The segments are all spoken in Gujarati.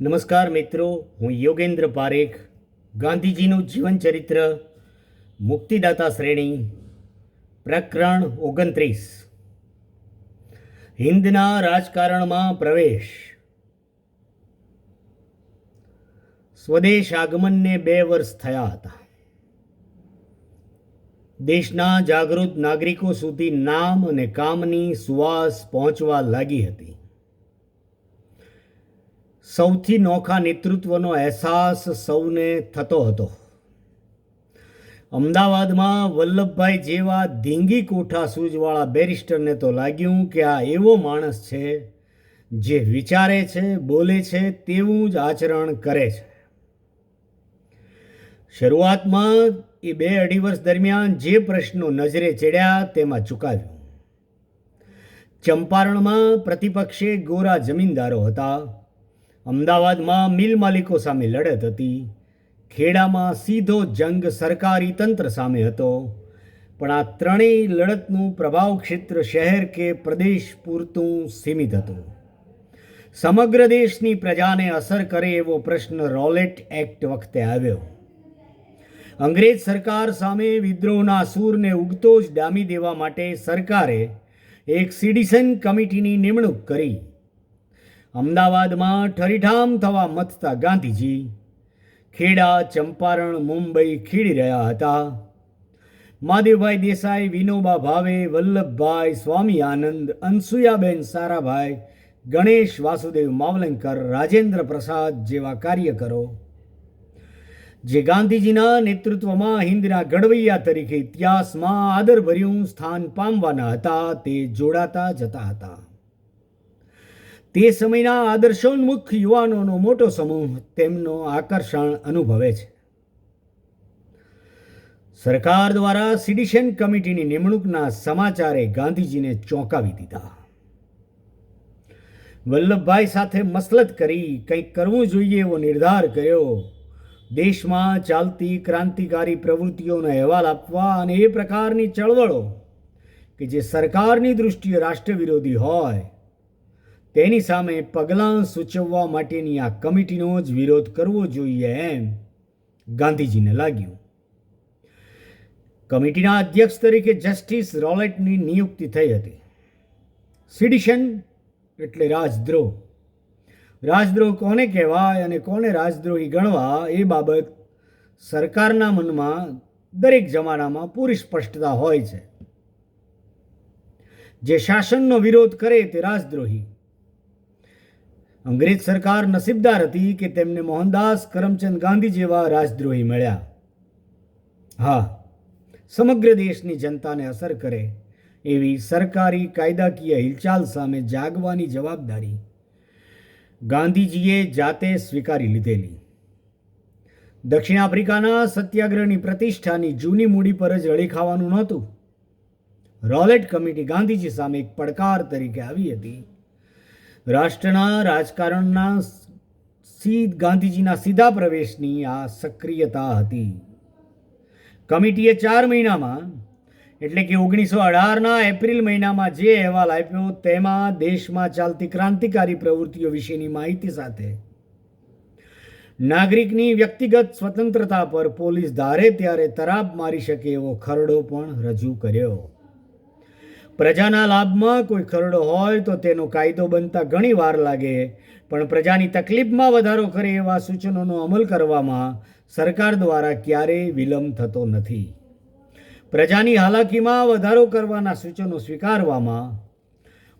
નમસ્કાર મિત્રો, હું યોગેન્દ્ર પારેખ, ગાંધીજીનું જીવન ચરિત્ર, મુક્તિદાતા શ્રેણી, પ્રકરણ ઓગણત્રીસ. હિન્દના રાજકારણમાં પ્રવેશ. સ્વદેશ આગમનને બે વર્ષ થયા હતા. દેશના જાગૃત નાગરિકો સુધી નામ અને કામની સુવાસ પહોંચવા લાગી હતી. સૌથી નોખા નેતૃત્વનો અહેસાસ સૌને થતો હતો. અમદાવાદમાં વલ્લભભાઈ જેવા ધીંગી કોઠા સૂજવાળા બેરિસ્ટરને તો લાગ્યું કે આ એવો માણસ છે જે વિચારે છે, બોલે છે, તેવું જ આચરણ કરે છે. શરૂઆતમાં એ બે અઢી વર્ષ દરમિયાન જે પ્રશ્નો નજરે ચડ્યા તેમાં ચૂકાવ્યું. ચંપારણમાં પ્રતિપક્ષે ગોરા જમીનદારો હતા. અમદાવાદમાં મિલ માલિકો સામે લડત હતી. ખેડામાં સીધો જંગ સરકારી તંત્ર સામે હતો. પણ આ ત્રણેય લડતનું પ્રભાવ ક્ષેત્ર શહેર કે પ્રદેશ પૂરતું સીમિત હતું. સમગ્ર દેશની પ્રજાને અસર કરે એવો પ્રશ્ન રોલેટ એક્ટ વખતે આવ્યો. અંગ્રેજ સરકાર સામે વિદ્રોહના સૂરને ઉગતો જ ડામી દેવા માટે સરકારે એક સિટિઝન કમિટીની નિમણૂક કરી. અમદાવાદમાં ઠરીઠામ થવા મથતા ગાંધીજી. ખેડા, ચંપારણ, મુંબઈ ખીડી રહ્યા હતા. મહાદેવભાઈ દેસાઈ, વિનોબા ભાવે, વલ્લભભાઈ સ્વામી આનંદ, અનસુયાબેન સારાભાઈ, ગણેશ વાસુદેવ માવલંકર, રાજેન્દ્ર પ્રસાદ જેવા કાર્યકરો. જે ગાંધીજીના નેતૃત્વમાં હિન્દના ઘડવૈયા તરીકે ઇતિહાસમાં આદરભર્યું સ્થાન પામવાના હતા, તે જોડાતા જતા હતા. તે સમયના આદર્શોન્મુખ યુવાનોનો મોટો સમૂહ તેમનો આકર્ષણ અનુભવે છે. સરકાર દ્વારા સિડિશન કમિટીની નિમણૂકના સમાચારે ગાંધીજીને ચોંકાવી દીધા. વલ્લભભાઈ સાથે મસલત કરી કંઈક કરવું જોઈએ એવો નિર્ધાર કર્યો. દેશમાં ચાલતી ક્રાંતિકારી પ્રવૃત્તિઓનો અહેવાલ આપવા અને એ પ્રકારની ચળવળો કે જે સરકારની દૃષ્ટિએ રાષ્ટ્ર વિરોધી હોય તેની સામે પગલાં સૂચવવા માટેની આ કમિટીનો જ વિરોધ કરવો જોઈએ એમ ગાંધીજીને લાગ્યું. કમિટીના અધ્યક્ષ તરીકે જસ્ટિસ રોલેટની નિયુક્તિ થઈ હતી. સિડિશન એટલે રાજદ્રોહ. રાજદ્રોહ કોને કહેવાય અને કોને રાજદ્રોહી ગણવા એ બાબત સરકારના મનમાં દરેક જમાનામાં પૂરી સ્પષ્ટતા હોય છે. જે શાસનનો વિરોધ કરે તે રાજદ્રોહી. અંગ્રેજ સરકાર નસીબદાર હતી કે તેમને મોહનદાસ, કરમચંદ ગાંધી જેવા રાજદ્રોહી મળ્યા. હા, સમગ્ર દેશની જનતાને અસર કરે એવી સરકારી કાયદાકીય હિલચાલ સામે જાગવાની જવાબદારી ગાંધીજીએ જાતે સ્વીકારી લીધેલી. દક્ષિણ આફ્રિકાના સત્યાગ્રહની પ્રતિષ્ઠાની જૂની મૂડી પર જ રળી ખાવાનું નહોતું. રોલેટ કમિટી ગાંધીજી સામે એક પડકાર તરીકે આવી હતી. રાષ્ટ્રના રાજકારણના સીધ ગાંધીજીના સીધા પ્રવેશની આ સક્રિયતા હતી. કમિટીએ ચાર મહિનામાં, એટલે કે ઓગણીસો અઢારના એપ્રિલ મહિનામાં જે અહેવાલ આપ્યો તેમાં દેશમાં ચાલતી ક્રાંતિકારી પ્રવૃત્તિઓ વિશેની માહિતી સાથે. નાગરિકની વ્યક્તિગત સ્વતંત્રતા પર પોલીસ ધારે ત્યારે તરાપ મારી શકે એવો ખરડો પણ રજૂ કર્યો. પ્રજાના લાભમાં કોઈ ખરડો હોય તો તેનો કાયદો બનતા ઘણી વાર લાગે. પણ પ્રજાની તકલીફમાં વધારો કરે એવા સૂચનોનો અમલ કરવામાં સરકાર દ્વારા ક્યારેય વિલંબ થતો નથી. પ્રજાની હાલાકીમાં વધારો કરવાના સૂચનો સ્વીકારવામાં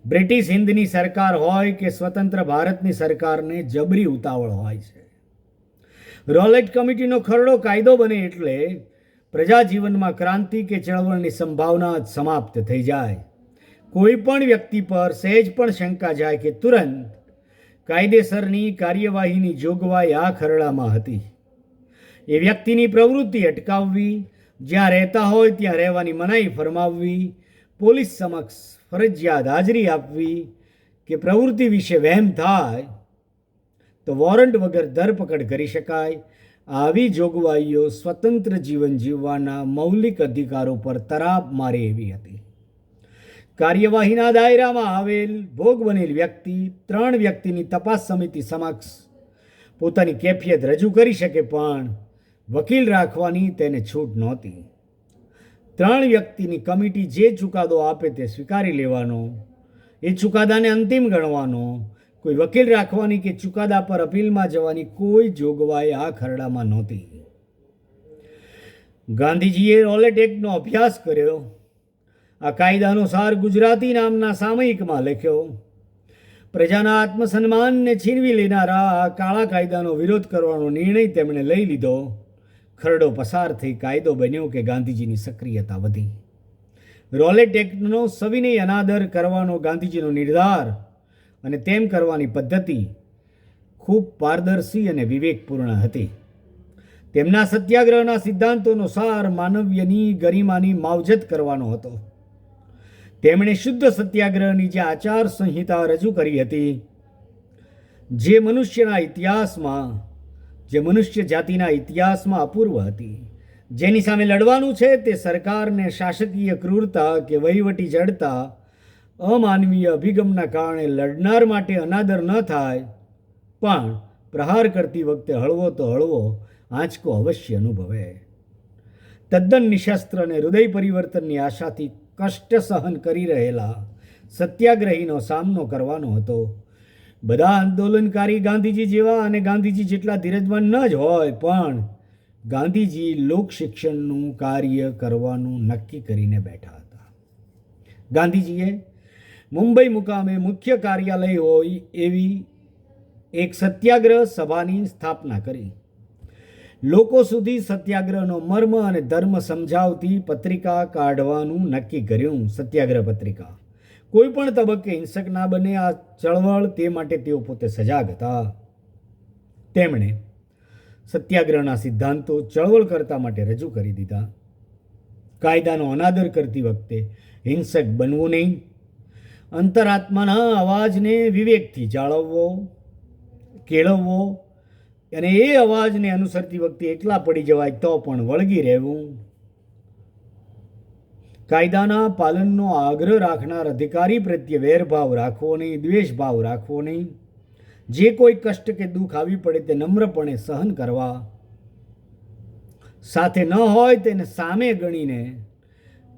બ્રિટિશ હિન્દની સરકાર હોય કે સ્વતંત્ર ભારતની સરકારને જબરી ઉતાવળ હોય છે. રોલેટ કમિટીનો ખરડો કાયદો બને એટલે પ્રજા જીવનમાં ક્રાંતિ કે ચળવળની સંભાવના જ સમાપ્ત થઈ જાય. કોઈ પણ વ્યક્તિ પર સહેજ પણ શંકા જાય કે તુરંત કાયદેસરની કાર્યવાહીની જોગવાઈ આ ખરડામાં હતી. એ વ્યક્તિની પ્રવૃત્તિ અટકાવવી, જ્યાં રહેતા હોય ત્યાં રહેવાની મનાઈ ફરમાવવી, પોલીસ સમક્ષ ફરજિયાત હાજરી આપવી કે પ્રવૃત્તિ વિશે વહેમ થાય તો વોરંટ વગર ધરપકડ કરી શકાય આવી જોગવાઈઓ સ્વતંત્ર જીવન જીવવાના મૌલિક અધિકારો પર તરાપ મારે એવી હતી. કાર્યવાહીના દાયરામાં આવેલ ભોગ બનેલ વ્યક્તિ, ત્રણ વ્યક્તિની તપાસ સમિતિ સમક્ષ પોતાની કેફિયત રજૂ કરી શકે પણ વકીલ રાખવાની તેને છૂટ નહોતી. ત્રણ વ્યક્તિની કમિટી જે ચુકાદો આપે તે સ્વીકારી લેવાનો, એ ચુકાદાને અંતિમ ગણવાનો કોઈ વકીલ રાખવાની કે ચુકાદા પર અપીલમાં જવાની કોઈ જોગવાઈ આ ખરડામાં નહોતી. ગાંધીજીએ રોલેટ એક્ટનો અભ્યાસ કર્યો, આ કાયદાનો સાર ગુજરાતી નામના સામયિકમાં લખ્યો. પ્રજાના આત્મસન્માનને છીનવી લેનારા આ કાળા કાયદાનો વિરોધ કરવાનો નિર્ણય તેમણે લઈ લીધો. ખરડો પસાર થઈ કાયદો બન્યો કે ગાંધીજીની સક્રિયતા વધી. રોલેટ એક્ટનો સવિનય અનાદર કરવાનો ગાંધીજીનો નિર્ધાર અને તેમ કરવાની પદ્ધતિ ખૂબ પારદર્શી અને વિવેકપૂર્ણ હતી. તેમના સત્યાગ્રહના સિદ્ધાંતોનો સાર માનવ્યની ગરિમાની માવજત કરવાનો હતો. તેમણે શુદ્ધ સત્યાગ્રહની જે આચાર સંહિતા રજૂ કરી હતી, જે મનુષ્યના ઇતિહાસમાં, જે મનુષ્ય જાતિના ઇતિહાસમાં અપૂર્વ હતી. જેની સામે લડવાનું છે તે સરકારને શાસકીય ક્રૂરતા કે વહીવટી જડતા અમાનવીય અભિગમના કારણે લડનાર માટે અનાદર ન થાય, પણ પ્રહાર કરતી વખતે હળવો તો હળવો, આંચકો અવશ્ય અનુભવે. તદ્દન નિશસ્ત્ર અને હૃદય પરિવર્તનની આશાથી કષ્ટ સહન કરી રહેલા સત્યાગ્રહીનો સામનો કરવાનો હતો. બધા આંદોલનકારી ગાંધીજી જેવા અને ગાંધીજી જેટલા ધીરજવાન ન જ હોય, પણ ગાંધીજી લોક શિક્ષણનું કાર્ય કરવાનું નક્કી કરીને બેઠા હતા. ગાંધીજીએ મુંબઈ મુકામે મુખ્ય કાર્યાલય હોય એવી એક સત્યાગ્રહ સભાની સ્થાપના કરી. લોકો સુધી સત્યાગ્રહનો મર્મ અને ધર્મ સમજાવતી પત્રિકા કાઢવાનું નક્કી કર્યું, સત્યાગ્રહ પત્રિકા. કોઈ પણ તબક્કે હિંસક ના બને, આ ચળવળ તે માટે તેઓ પોતે સજાગ હતા. તેમણે સત્યાગ્રહના સિદ્ધાંતો ચળવળ કરતા માટે રજૂ કરી દીધા. કાયદાનો અનાદર કરતી વખતે હિંસક બનવું નહીં અંતરાત્માના અવાજને વિવેકથી જાળવવો, કેળવવો અને એ અવાજને અનુસરતી વખતે એકલા પડી જવાય તો પણ વળગી રહેવું. કાયદાના પાલનનો આગ્રહ રાખનાર અધિકારી પ્રત્યે વેરભાવ રાખવો નહીં, દ્વેષભાવ રાખવો નહીં. જે કોઈ કષ્ટ કે દુઃખ આવી પડે તે નમ્રપણે સહન કરવા. સાથે ન હોય તેને સામે ગણીને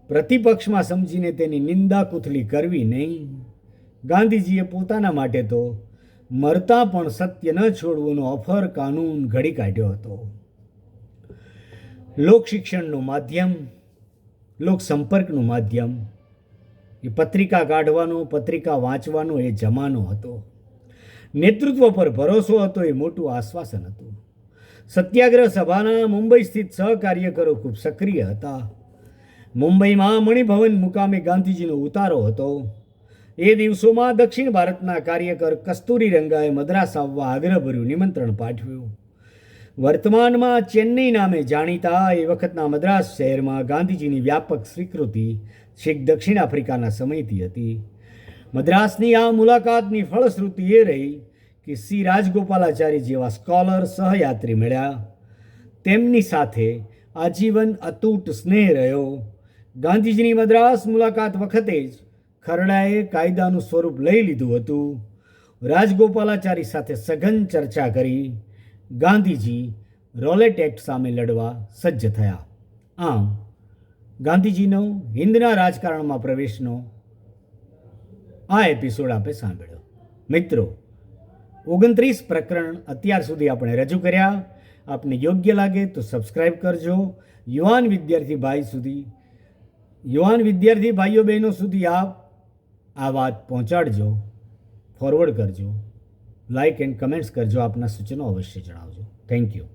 પ્રતિપક્ષમાં સમજીને તેની નિંદા કુથલી કરવી નહીં. ગાંધીજીએ પોતાના માટે તો મરતા પણ સત્ય ન છોડવુંનો અફર કાનૂન ઘડી કાઢ્યો હતો. લોક શિક્ષણનું માધ્યમ, લોક સંપર્કનું માધ્યમ, એ પત્રિકા કાઢવાનો, પત્રિકા વાંચવાનો એ જમાનો હતો. નેતૃત્વ પર ભરોસો હતો એ મોટું આશ્વાસન હતું. સત્યાગ્રહ સભાના મુંબઈ સ્થિત સહકાર્યકરો ખૂબ સક્રિય હતા. મુંબઈમાં મણિભવન મુકામે ગાંધીજીનો ઉતારો હતો. એ દિવસોમાં દક્ષિણ ભારતના કાર્યકર કસ્તુરી રંગાએ મદ્રાસ આવવા આગ્રહભર્યું નિમંત્રણ પાઠવ્યું. વર્તમાનમાં ચેન્નઈ નામે જાણીતા એ વખતના મદ્રાસ શહેરમાં ગાંધીજીની વ્યાપક સ્વીકૃતિ છેક દક્ષિણ આફ્રિકાના સમયથી હતી. મદ્રાસની આ મુલાકાતની ફળશ્રુતિ એ રહી કે સી રાજગોપાલાચારી જેવા સ્કોલર સહયાત્રી મળ્યા. તેમની સાથે આજીવન અતૂટ સ્નેહ રહ્યો. ગાંધીજીની મદ્રાસ મુલાકાત વખતે જ ખરડાએ કાયદાનું સ્વરૂપ લઈ લીધું હતું. રાજગોપાલાચારી સાથે સઘન ચર્ચા કરી. ગાંધીજી રોલેટ એક્ટ સામે લડવા સજ્જ થયા. આમ, ગાંધીજીનો હિન્દના રાજકારણમાં પ્રવેશનો આ એપિસોડ આપણે સાંભળ્યો. મિત્રો, ઓગણત્રીસ પ્રકરણ અત્યાર સુધી આપણે રજૂ કર્યા. આપને યોગ્ય લાગે તો સબસ્ક્રાઈબ કરજો. યુવાન વિદ્યાર્થી ભાઈ સુધી યુવાન વિદ્યાર્થી ભાઈઓ બહેનો સુધી આપ આ વાત પહોંચાડજો ફોરવર્ડ કરજો લાઇક એન્ડ કમેન્ટ્સ કરજો, આપના સૂચનો અવશ્ય જણાવજો. Thank you